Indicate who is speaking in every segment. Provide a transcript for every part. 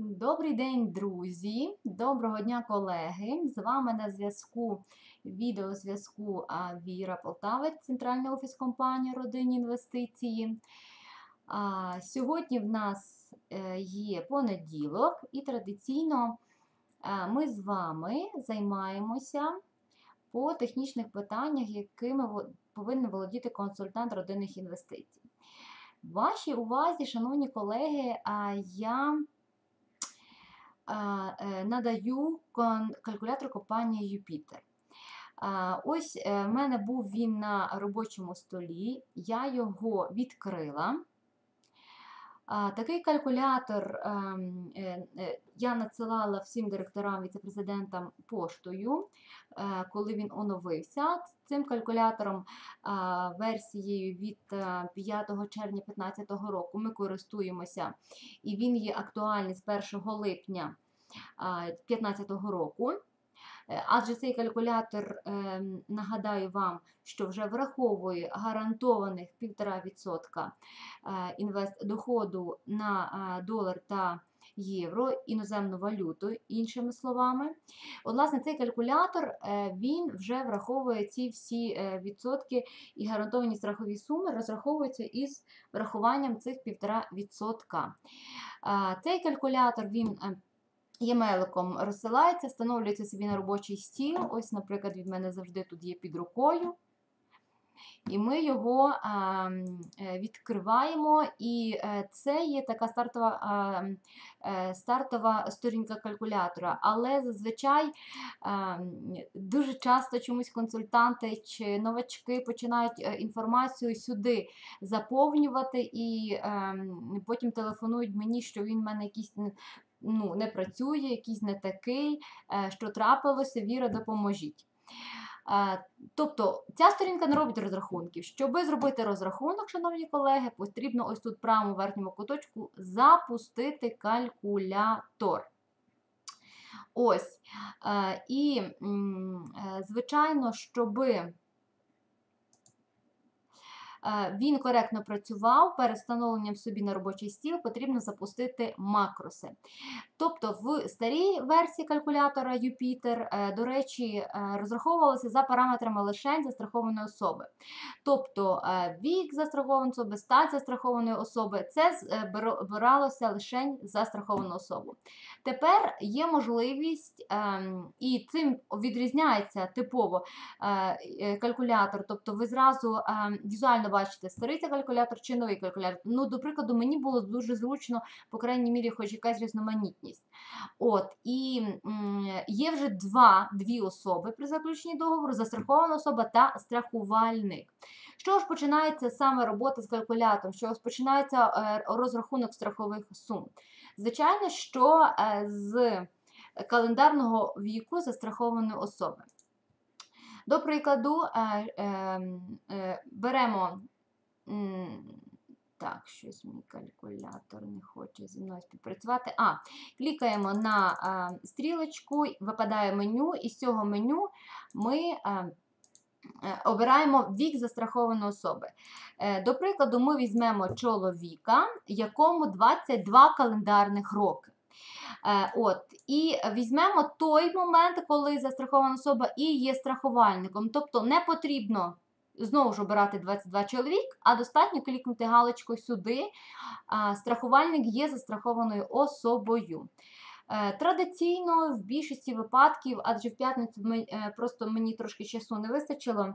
Speaker 1: Добрий день, друзі! Доброго дня, колеги! З вами на зв'язку відеозв'язку Віра Полтавець, центральний офіс компанії Родинні інвестиції. Сьогодні в нас е, є понеділок, і традиційно е, ми з вами займаємося по технічних питаннях, якими повинен володіти консультант родинних інвестицій. Вашій увазі, шановні колеги, я надаю калькулятор компанії Юпітер. Ось е, в мене був він на робочому столі, я його відкрила. Такий калькулятор ем, е, е, я надсилала всім директорам віцепрезидентам поштою, е, коли він оновився. Цим калькулятором версією від е, 5 червня 2015 року ми користуємося, і він є актуальний з 1 липня 2015 року. Е, Адже цей калькулятор, ем, нагадаю вам, що вже враховує гарантованих 1,5% е, інвест доходу на е, долар та євро, іноземну валюту, іншими словами. От, власне, цей калькулятор він вже враховує ці всі відсотки і гарантовані страхові суми розраховуються із врахуванням цих 1,5%. Е, Цей калькулятор він Ємеликом розсилається, встановлюється собі на робочий стіл. Ось, наприклад, від мене завжди тут є під рукою. І ми його е, відкриваємо, і е, це є така стартова, е, стартова сторінка калькулятора. Але зазвичай дуже часто чомусь консультанти чи новачки починають інформацію сюди заповнювати, і потім телефонують мені, що він в мене якийсь ну, не працює, якийсь не такий, е, що трапилося, Віра, допоможіть. Е, Тобто ця сторінка не робить розрахунків. Щоб зробити розрахунок, шановні колеги, потрібно ось тут в правому верхньому куточку запустити калькулятор. Ось. Е, І, звичайно, щоби він коректно працював, перед встановленням собі на робочий стіл потрібно запустити макроси. Тобто в старій версії калькулятора Jupyter, е, до речі, е, розраховувалося за параметрами лише застрахованої особи. Тобто е, вік застрахованої особи, стать застрахованої особи, це з- е, беро- бралося лише застраховану особу. Тепер є можливість, ем, і цим відрізняється типово калькулятор. Тобто ви зразу ем, візуально бачите, старий це калькулятор чи новий калькулятор. Ну, до прикладу, мені було дуже зручно, по крайній мірі, хоч якась різноманітність. От, і є вже два, дві особи при заключенні договору: застрахована особа та страхувальник. Що ж починається саме робота з калькулятором? Що ж починається е, розрахунок страхових сум? Звичайно, що е, з календарного віку застрахованої особи. До прикладу, е, е, е, беремо. Так, щось мій калькулятор не хоче зі мною співпрацювати. А, клікаємо на е, стрілочку, випадає меню, і з цього меню ми е, е, обираємо вік застрахованої особи. Е, До прикладу, ми візьмемо чоловіка, якому 22 календарних роки. Е, От, і візьмемо той момент, коли застрахована особа і є страхувальником. Тобто не потрібно знову ж обирати 22 чоловік, а достатньо клікнути галочкою сюди. Страхувальник є застрахованою особою. Е, Традиційно в більшості випадків, адже в п'ятницю е, просто мені трошки часу не вистачило.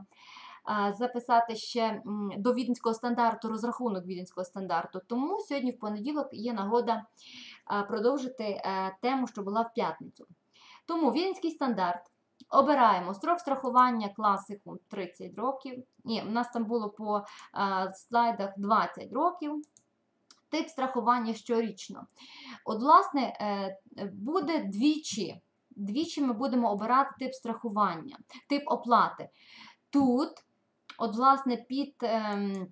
Speaker 1: Записати ще до віденського стандарту розрахунок віденського стандарту. Тому сьогодні в понеділок є нагода продовжити е, тему, що була в п'ятницю. Тому Віденський стандарт. Обираємо строк страхування класику 30 років. Ні, у нас там було по а, слайдах 20 років. Тип страхування щорічно. От, власне, е, буде двічі. Двічі ми будемо обирати тип страхування, тип оплати. Тут, от, власне, під. ем, е,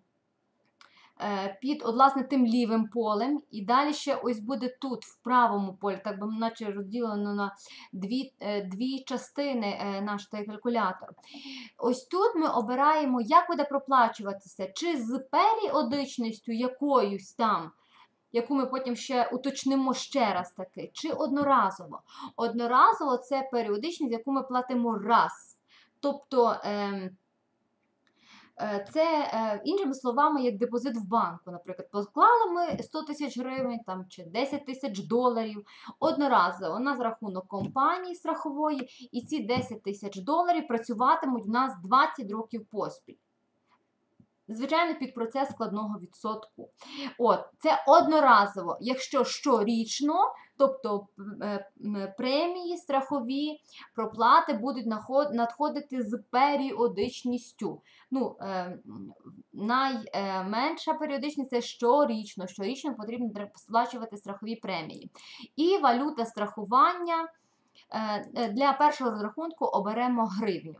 Speaker 1: під от, власне, тим лівим полем, і далі ще ось буде тут, в правому полі, так би наче розділено на дві, е, дві частини е, наш калькулятор. Ось тут ми обираємо, як буде проплачуватися, чи з періодичністю якоюсь там яку ми потім ще уточнимо ще раз таки, чи одноразово. Одноразово це періодичність, яку ми платимо раз. Тобто е, це, е, іншими словами, як депозит в банку. Наприклад, поклали ми 100 тисяч гривень там, чи 10 тисяч доларів одноразово на рахунок компанії страхової, і ці 10 тисяч доларів працюватимуть в нас 20 років поспіль. Звичайно, під процес складного відсотку. От, Це одноразово. Якщо щорічно, тобто е, премії страхові проплати будуть надходити з періодичністю. Ну, е, найменша періодичність це щорічно. Щорічно потрібно сплачувати страхові премії. І валюта страхування е, е, для першого розрахунку оберемо гривню.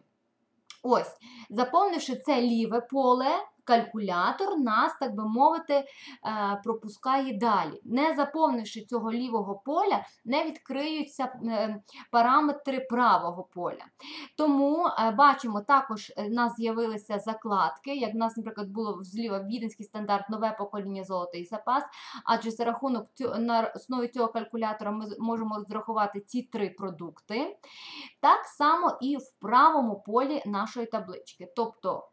Speaker 1: Ось, заповнивши це ліве поле, калькулятор нас, так би мовити, е, пропускає далі. Не заповнивши цього лівого поля, не відкриються е, параметри правого поля. Тому е, бачимо, також в нас з'явилися закладки, як в нас, наприклад, було зліва віденський стандарт нове покоління золотий запас, адже за рахунок на основі цього калькулятора ми можемо розрахувати ці три продукти. Так само і в правому полі нашої таблички. Тобто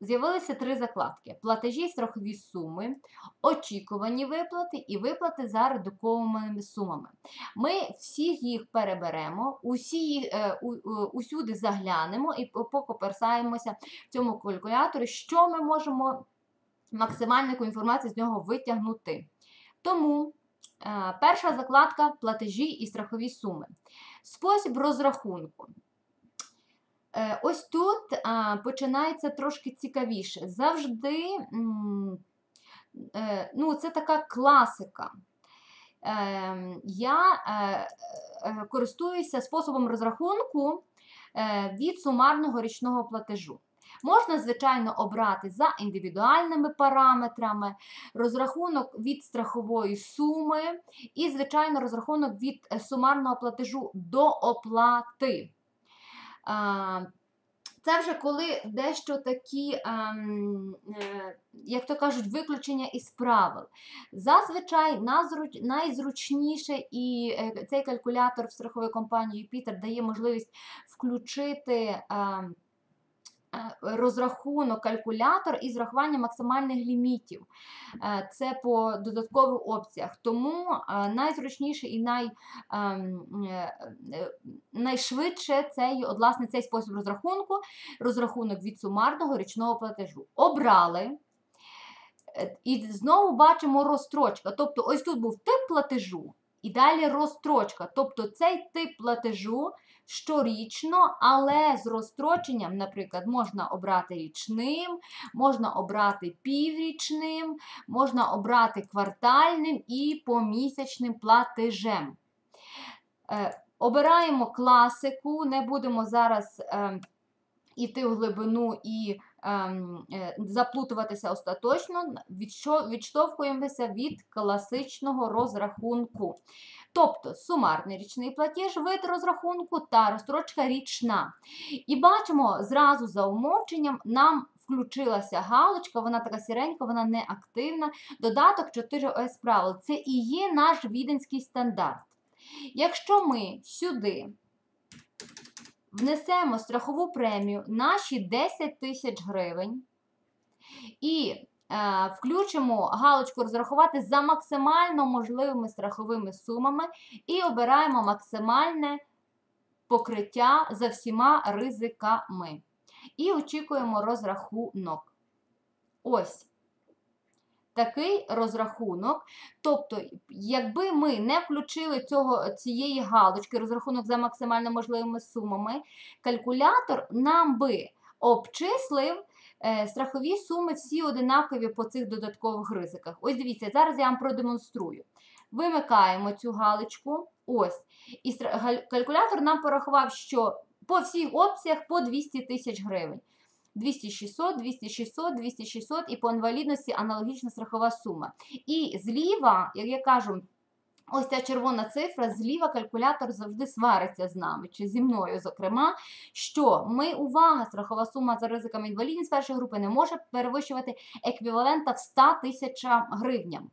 Speaker 1: з'явилися три закладки: платежі страхові суми, очікувані виплати і виплати за редукованими сумами. Ми всіх їх переберемо, усі, е, у- усюди заглянемо і по- покоперсаємося в цьому калькуляторі, що ми можемо максимальну інформацію з нього витягнути. Тому е, перша закладка платежі і страхові суми. Спосіб розрахунку. Е, Ось тут починається трошки цікавіше. Завжди, е, ну, це така класика. Е, Я е, користуюся способом розрахунку від сумарного річного платежу. Можна, звичайно, обрати за індивідуальними параметрами, розрахунок від страхової суми і, звичайно, розрахунок від сумарного платежу до оплати. Це вже коли дещо такі, ем, е, як то кажуть, виключення із правил. Зазвичай найзручніше, і е, цей калькулятор в страховій компанії Юпітер дає можливість включити. Е, Розрахунок, калькулятор із врахуванням максимальних лімітів. Е, Це по додаткових опціях. Тому е, найзручніше і най, ем, найшвидше це от, власне, цей спосіб розрахунку, розрахунок від сумарного річного платежу. Обрали. І знову бачимо розстрочка. Тобто, ось тут був тип платежу, і далі розстрочка. Тобто цей тип платежу щорічно, але з розстроченням, наприклад, можна обрати річним, можна обрати піврічним, можна обрати квартальним і помісячним платежем. Е, Обираємо класику, не будемо зараз е, іти в глибину і ем, заплутуватися остаточно, відштовхуємося від класичного розрахунку. Тобто сумарний річний платіж, вид розрахунку та розстрочка річна. І бачимо зразу за умовченням нам включилася галочка, вона така сіренька, вона не активна. Додаток 4 ОС правил. Це і є наш віденський стандарт. Якщо ми сюди внесемо страхову премію наші 10 тисяч гривень і е, включимо галочку розрахувати за максимально можливими страховими сумами і обираємо максимальне покриття за всіма ризиками. І очікуємо розрахунок. Ось такий розрахунок. Тобто, якби ми не включили цього, цієї галочки, розрахунок за максимально можливими сумами, калькулятор нам би обчислив е, страхові суми всі одинакові по цих додаткових ризиках. Ось дивіться, зараз я вам продемонструю. Вимикаємо цю галочку. Ось. І калькулятор нам порахував, що по всіх опціях по 200 тисяч гривень. 200 600, 200 600, 200 600 і по інвалідності аналогічна страхова сума. І зліва, як я кажу, ось ця червона цифра, зліва калькулятор завжди свариться з нами, чи зі мною, зокрема, що ми, увага, страхова сума за ризиками інвалідність першої групи не може перевищувати еквівалента в 100 тисячам гривням.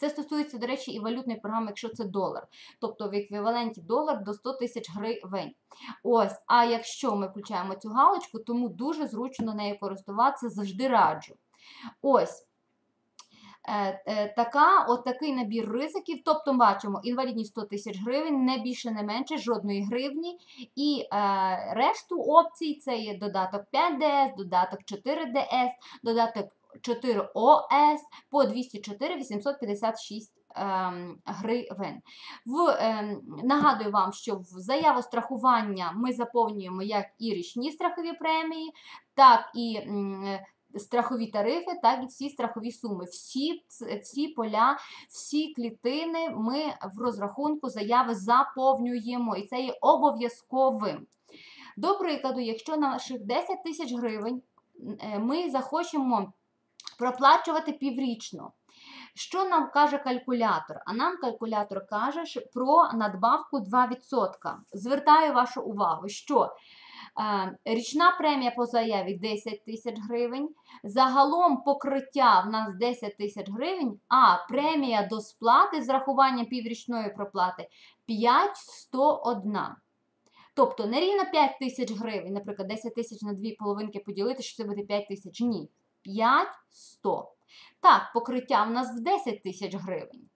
Speaker 1: Це стосується, до речі, і валютної програми, якщо це долар, тобто в еквіваленті долар до 100 тисяч гривень. Ось, а якщо ми включаємо цю галочку, тому дуже зручно нею користуватися, завжди раджу. Ось. Е, е, така, от такий набір ризиків. Тобто, бачимо, інвалідність 100 тисяч гривень, не більше, не менше, жодної гривні. І е, решту опцій це є додаток 5ДС, додаток 4ДС, додаток 4ОС по 204 856 ем, гривень. В, ем, Нагадую вам, що в заяву страхування ми заповнюємо як і річні страхові премії, так і м, страхові тарифи, так і всі страхові суми. Всі, всі поля, всі клітини ми в розрахунку заяви заповнюємо, і це є обов'язковим. До прикладу, якщо на наших 10 тисяч гривень е, ми захочемо проплачувати піврічно. Що нам каже калькулятор? А нам калькулятор каже про надбавку 2%. Звертаю вашу увагу, що е, річна премія по заяві 10 тисяч гривень, загалом покриття в нас 10 тисяч гривень, а премія до сплати з рахуванням піврічної проплати 5,101. Тобто не рівно 5 тисяч гривень, наприклад, 10 тисяч на дві половинки поділити, що це буде 5 тисяч. Ні. 5,100. Так, покриття в нас в 10 тисяч гривень.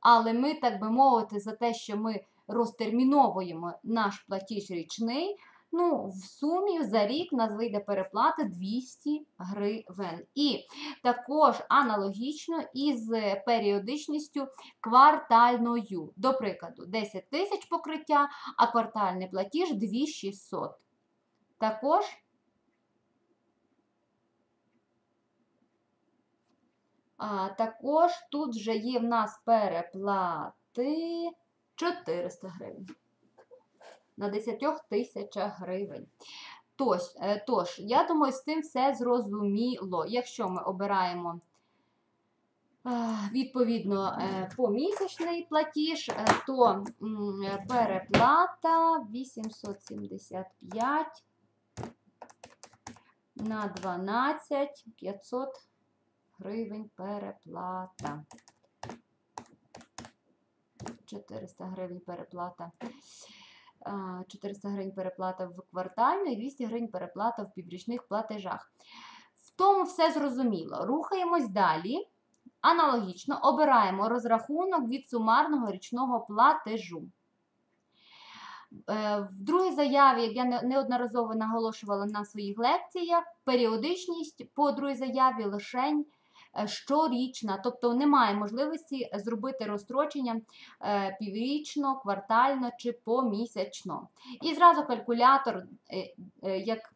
Speaker 1: Але ми, так би мовити, за те, що ми розтерміновуємо наш платіж річний, ну, в сумі за рік нас вийде переплата 200 гривень. І також аналогічно із періодичністю квартальною. До прикладу, 10 тисяч покриття, а квартальний платіж 2600. Також А також тут вже є в нас переплати 400 гривень. На 10 тисячах гривень. Тож, е, тож, я думаю, з тим все зрозуміло. Якщо ми обираємо відповідно е, помісячний платіж, е, то переплата 875 на 12 500 гривень переплата. 400 гривень переплата. 400 гривень переплата в квартальну і 200 гривень переплата в піврічних платежах. В тому все зрозуміло. Рухаємось далі. Аналогічно обираємо розрахунок від сумарного річного платежу. Е, в другій заяві, як я неодноразово наголошувала на своїх лекціях, періодичність по другій заяві лишень щорічна, тобто немає можливості зробити розстрочення е, піврічно, квартально чи помісячно. І зразу калькулятор, е, як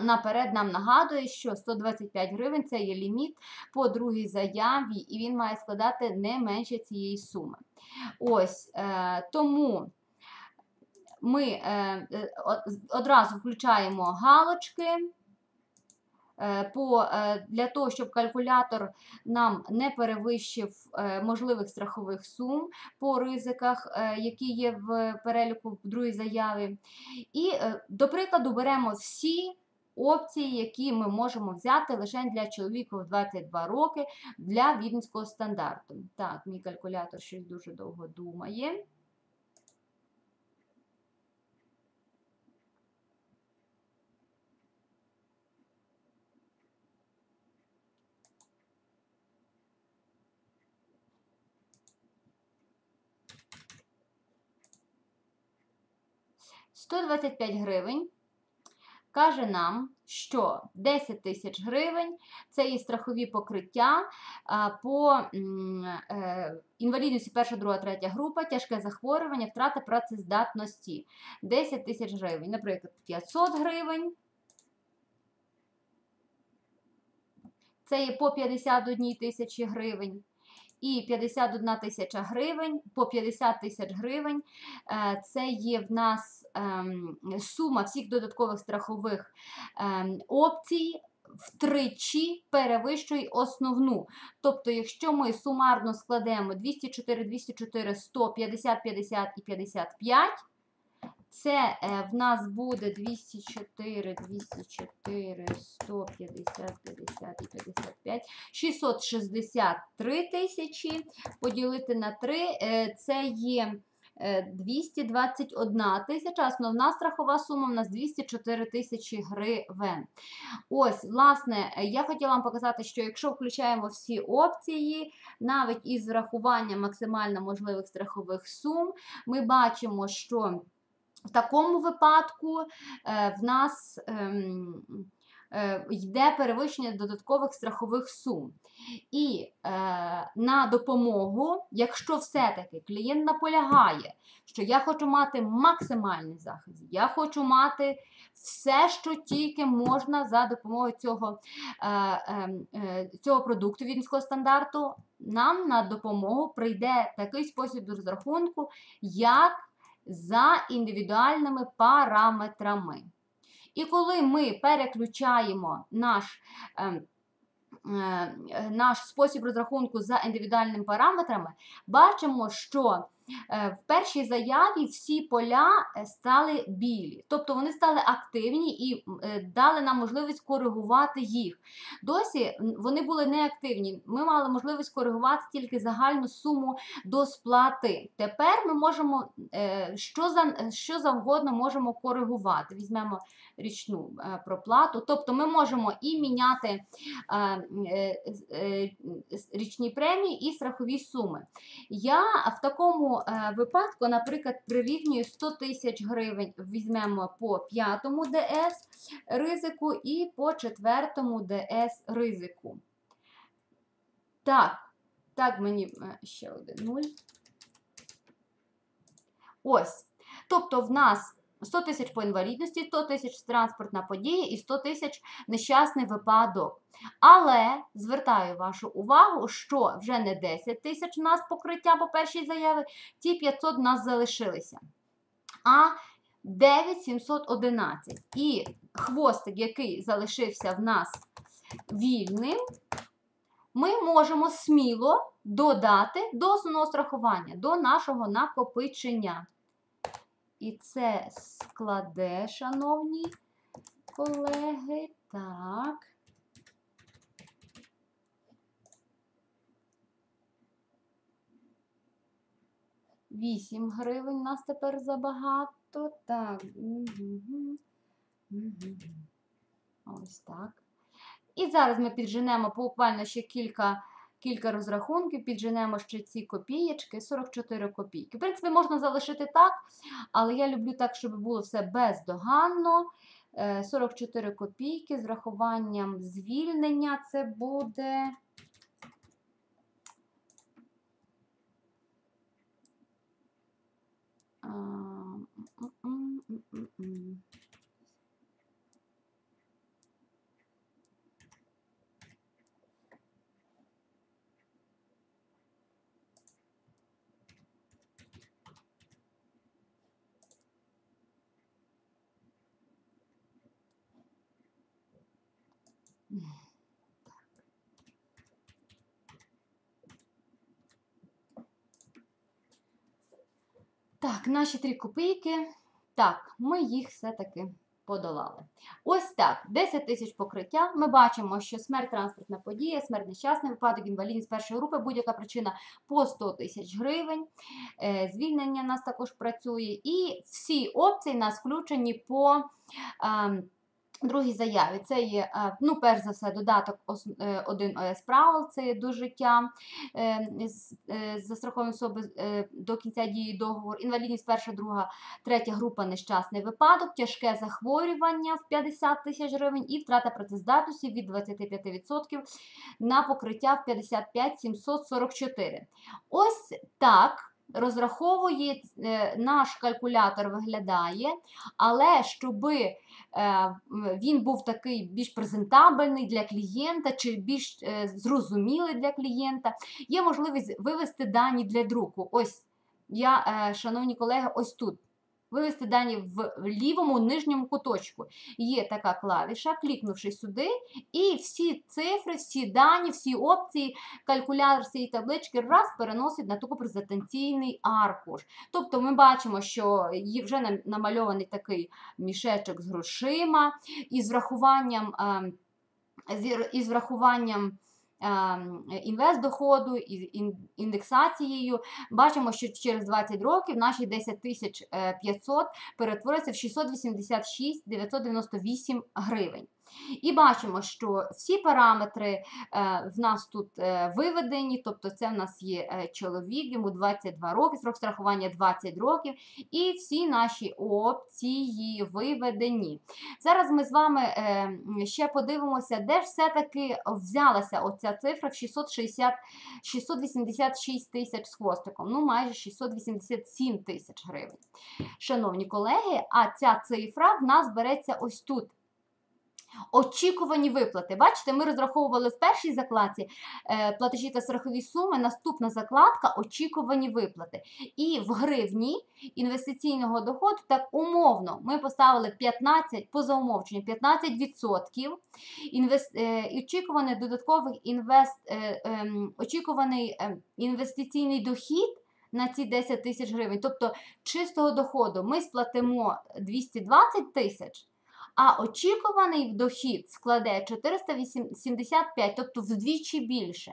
Speaker 1: Наперед нам нагадує, що 125 гривень це є ліміт по другій заяві, і він має складати не менше цієї суми. Ось е, тому ми е, одразу включаємо галочки. Е, по, е, для того, щоб калькулятор нам не перевищив е, можливих страхових сум по ризиках, які є в переліку в другій заяві. І, до прикладу, беремо всі. Опції, які ми можемо взяти лише для чоловіка в 22 роки для віденського стандарту. Так, мій калькулятор щось дуже довго думає. 125 гривень каже нам, що 10 тисяч гривень це і страхові покриття по е, інвалідності 1, 2, 3 група, тяжке захворювання, втрата працездатності. 10 тисяч гривень, наприклад, 500 гривень. Це є по 51 тисячі гривень і 51 тисяча гривень, по 50 тисяч гривень. Е, це є в нас ем, сума всіх додаткових страхових ем, опцій. Втричі перевищує основну. Тобто, якщо ми сумарно складемо 204, 204, 100, 50, 50 і 55, Це е, в нас буде 204, 204, 150, 50 і 55, 663 тисячі поділити на 3, це є е, 221 тисяча, основна страхова сума в нас 204 тисячі гривень. Ось, власне, е, я хотіла вам показати, що якщо включаємо всі опції, навіть із врахуванням максимально можливих страхових сум, ми бачимо, що в такому випадку е, в нас ем, е, йде перевищення додаткових страхових сум. І е, на допомогу, якщо все-таки клієнт наполягає, що я хочу мати максимальний захист, я хочу мати все, що тільки можна за допомогою цього, е, е, е, цього продукту від низького стандарту, нам на допомогу прийде такий спосіб розрахунку, як за індивідуальними параметрами. І коли ми переключаємо наш е, е, наш спосіб розрахунку за індивідуальними параметрами, бачимо, що в першій заяві всі поля е, стали білі, тобто вони стали активні і е, дали нам можливість коригувати їх. Досі вони були неактивні. Ми мали можливість коригувати тільки загальну суму до сплати. Тепер ми можемо е, що за що завгодно можемо коригувати. Візьмемо річну е, проплату. Тобто ми можемо і міняти е, е, річні премії і страхові суми. Я в такому випадку, наприклад, прирівнює 100 тисяч гривень, візьмемо по п'ятому ДС ризику і по четвертому ДС ризику. Так, так, мені ще один нуль. Ось. Тобто, в нас 100 тисяч по інвалідності, 100 тисяч транспортна подія і 100 тисяч нещасний випадок. Але звертаю вашу увагу, що вже не 10 тисяч у нас покриття по першій заяві, ті 500 у нас залишилися. А 9711. І хвостик, який залишився в нас вільним, ми можемо сміло додати до основного страхування, до нашого накопичення. І це складе, шановні колеги. Так. Вісім гривень нас тепер забагато. Так. Угу. Угу. Ось так. І зараз ми підженемо буквально ще кілька кілька розрахунків, підженемо ще ці копієчки, 44 копійки. В принципі, можна залишити так, але я люблю так, щоб було все бездоганно. 44 е, копійки з рахуванням звільнення це буде. Так, наші три копійки. Так, ми їх все-таки подолали. Ось так, 10 тисяч покриття. Ми бачимо, що смерть транспортна подія, смерть нещасний випадок, інвалідність першої групи, будь-яка причина по 100 тисяч гривень. Е, звільнення нас також працює. І всі опції нас включені по. Другій заяві це є, е, ну, перш за все, додаток 1 е, ОС правил, це є до життя е, застрахованої особи до кінця дії договору, інвалідність перша, друга, третя група нещасний випадок, тяжке захворювання в 50 тисяч гривень і втрата працездатності від 25% на покриття в 55 744. Ось так розраховує е, наш калькулятор виглядає, але щоб е, він був такий більш презентабельний для клієнта чи більш е, зрозумілий для клієнта, є можливість вивести дані для друку. Ось я, шановні колеги, ось тут. Вивести дані в лівому нижньому куточку. Є така клавіша, клікнувши сюди, і всі цифри, всі дані, всі опції, калькулятор цієї таблички раз переносить на таку презентаційний аркуш. Тобто ми бачимо, що вже намальований такий мішечок з грошима, врахуванням. ем, з- із врахуванням ем, інвестдоходу, із індексацією, бачимо, що через 20 років наші 10 тисяч е, 500 перетвориться в 686 998 гривень. І бачимо, що всі параметри е, в нас тут е, виведені, тобто це в нас є е, чоловік, йому 22 роки, срок страхування 20 років, і всі наші опції виведені. Зараз ми з вами ще подивимося, де ж все-таки взялася оця цифра в 660, 686 тисяч з хвостиком, ну майже 687 тисяч гривень. Шановні колеги, а ця цифра в нас береться ось тут. Очікувані виплати. Бачите, ми розраховували в першій закладці е, платежі та страхові суми. Наступна закладка очікувані виплати. І в гривні інвестиційного доходу, так умовно, ми поставили 15 поза умовченням 15%. Інвест, е, очікуваний додатковий інвест, е, ем, очікуваний е, інвестиційний дохід. На ці 10 тисяч гривень, тобто чистого доходу ми сплатимо 220 тисяч, а очікуваний дохід складе 475, тобто вдвічі більше.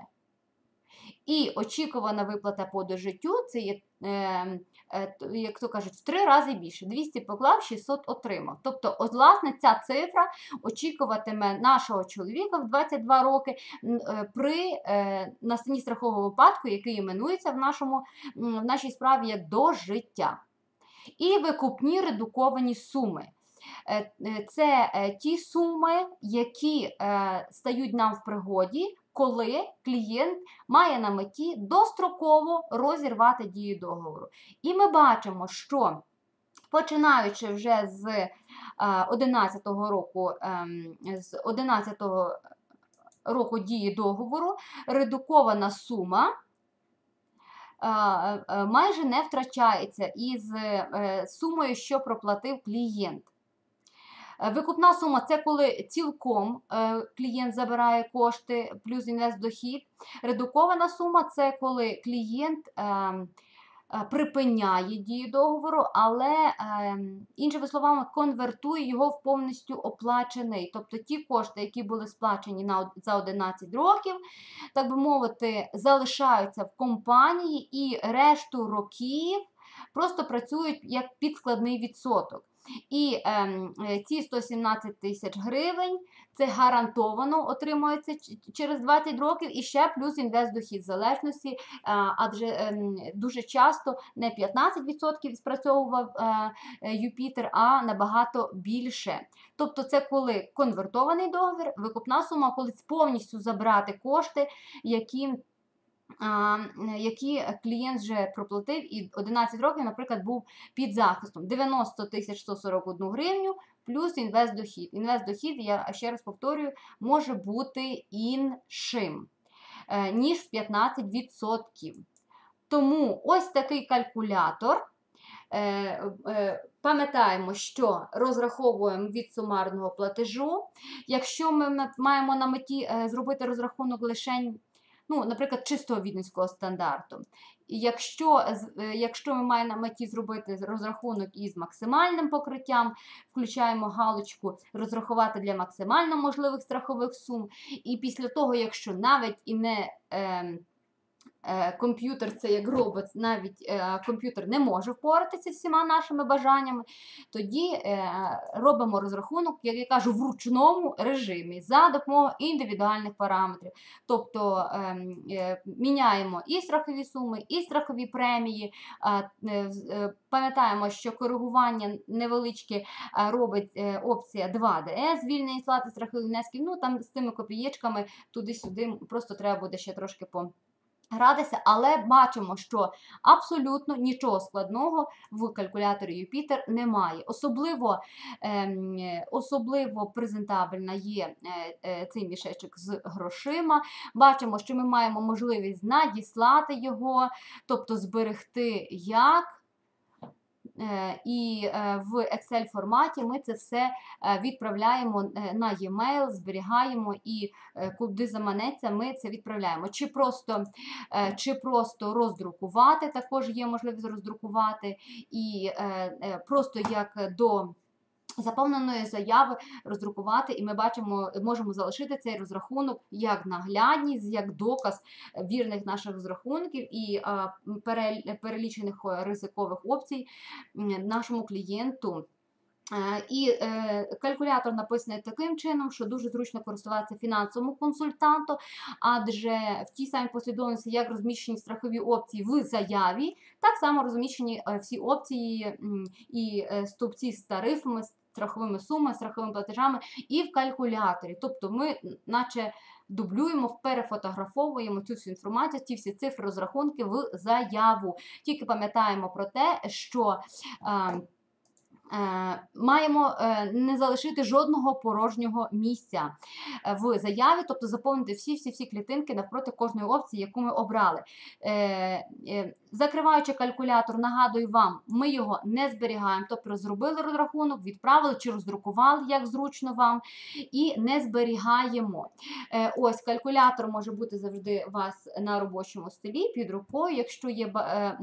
Speaker 1: І очікувана виплата по дожиттю це є, е, е, як то кажуть, в три рази більше. 200 поклав, 600 отримав. Тобто, от, власне, ця цифра очікуватиме нашого чоловіка в 22 роки е, при е, настанні страхового випадку, який іменується в, нашому, в нашій справі як дожиття. І викупні редуковані суми. Е, е, Це е, ті суми, які стають нам в пригоді, коли клієнт має на меті достроково розірвати дію договору. І ми бачимо, що починаючи вже з 2011 року, ем, з 11 року дії договору, редукована сума. Майже не втрачається із сумою, що проплатив клієнт. Е, Викупна сума це коли цілком е, клієнт забирає кошти плюс інвестдохід. Редукована сума це коли клієнт е, е, припиняє дію договору, але, е, іншими словами, конвертує його в повністю оплачений. Тобто ті кошти, які були сплачені за 11 років, так би мовити, залишаються в компанії і решту років просто працюють як підскладний відсоток. І ем, е, ці 117 тисяч гривень це гарантовано отримується через 20 років і ще плюс інвестдохід залежності, е, адже ем, дуже часто не 15% спрацьовував е, е, Юпітер, а набагато більше. Тобто це коли конвертований договір, викупна сума, коли повністю забрати кошти, які які клієнт вже проплатив і 11 років, наприклад, був під захистом 90 тисяч 141 гривню плюс інвестдохід. Інвестдохід, я ще раз повторюю, може бути іншим, е, ніж в 15%. Тому ось такий калькулятор. Е, е, Пам'ятаємо, що розраховуємо від сумарного платежу. Якщо ми маємо на меті е, зробити розрахунок лише ну, наприклад, чистого віденського стандарту. Якщо, е, якщо ми маємо на меті зробити розрахунок із максимальним покриттям, включаємо галочку розрахувати для максимально можливих страхових сум. І після того, якщо навіть і не е, комп'ютер це як робот, навіть е, комп'ютер не може впоратися всіма нашими бажаннями, тоді е, робимо розрахунок, як я кажу, в ручному режимі за допомогою індивідуальних параметрів. Тобто ем, е, міняємо і страхові суми, і страхові премії. Е, е, е, Пам'ятаємо, що коригування невеличке е, робить е, опція 2DS, звільнення сплати страхових внесків. Ну там з тими копієчками туди-сюди просто треба буде ще трошки по. Гратися, але бачимо, що абсолютно нічого складного в калькуляторі Юпітер немає. Особливо, ем, особливо презентабельна є е, е, цей мішечок з грошима. Бачимо, що ми маємо можливість надіслати його, тобто зберегти як. Е, і е, в Excel форматі ми це все е, відправляємо на e-mail, зберігаємо і куди заманеться, ми це відправляємо. Чи просто, чи просто роздрукувати, також є можливість роздрукувати, і просто як до. Заповненої заяви роздрукувати, і ми бачимо, можемо залишити цей розрахунок як наглядність, як доказ вірних наших розрахунків і перелічених е, ризикових опцій нашому клієнту. Е, І е, калькулятор написаний таким чином, що дуже зручно користуватися фінансовому консультанту, адже в тій самій послідовності, як розміщені страхові опції в заяві, так само розміщені всі опції і стовпці з тарифами, страховими сумами, страховими платежами і в калькуляторі. Тобто ми, наче дублюємо, перефотографовуємо цю всю інформацію, ті всі цифри розрахунки в заяву. Тільки пам'ятаємо про те, що. е, Маємо е, не залишити жодного порожнього місця е, в заяві, тобто заповнити всі-всі-всі клітинки навпроти кожної опції, яку ми обрали. Е, е, Закриваючи калькулятор, нагадую вам, ми його не зберігаємо, тобто зробили розрахунок, відправили чи роздрукували, як зручно вам, і не зберігаємо. Е, Ось калькулятор може бути завжди у вас на робочому столі під рукою. Якщо є е,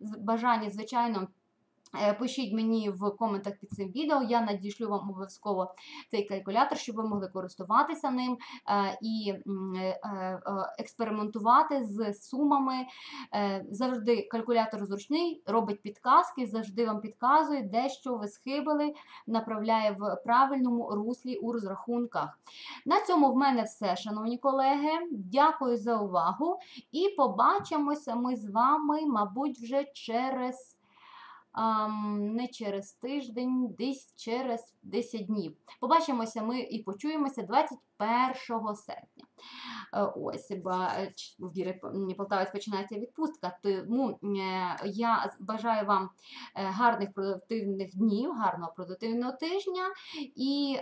Speaker 1: бажання, звичайно. Е, Пишіть мені в коментах під цим відео, я надішлю вам обов'язково цей калькулятор, щоб ви могли користуватися ним е, і е, експериментувати з сумами. Завжди калькулятор зручний, робить підказки, завжди вам підказує, де що ви схибили, направляє в правильному руслі у розрахунках. На цьому в мене все, шановні колеги. Дякую за увагу і побачимося ми з вами, мабуть, вже через. Не через тиждень, десь через 10 днів. Побачимося ми і почуємося 21 серпня. Е, Ось, у Віри Полтавець починається відпустка, тому е, я бажаю вам е, гарних продуктивних днів, гарного продуктивного тижня і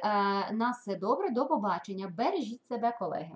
Speaker 1: на все добре, до побачення. Бережіть себе, колеги.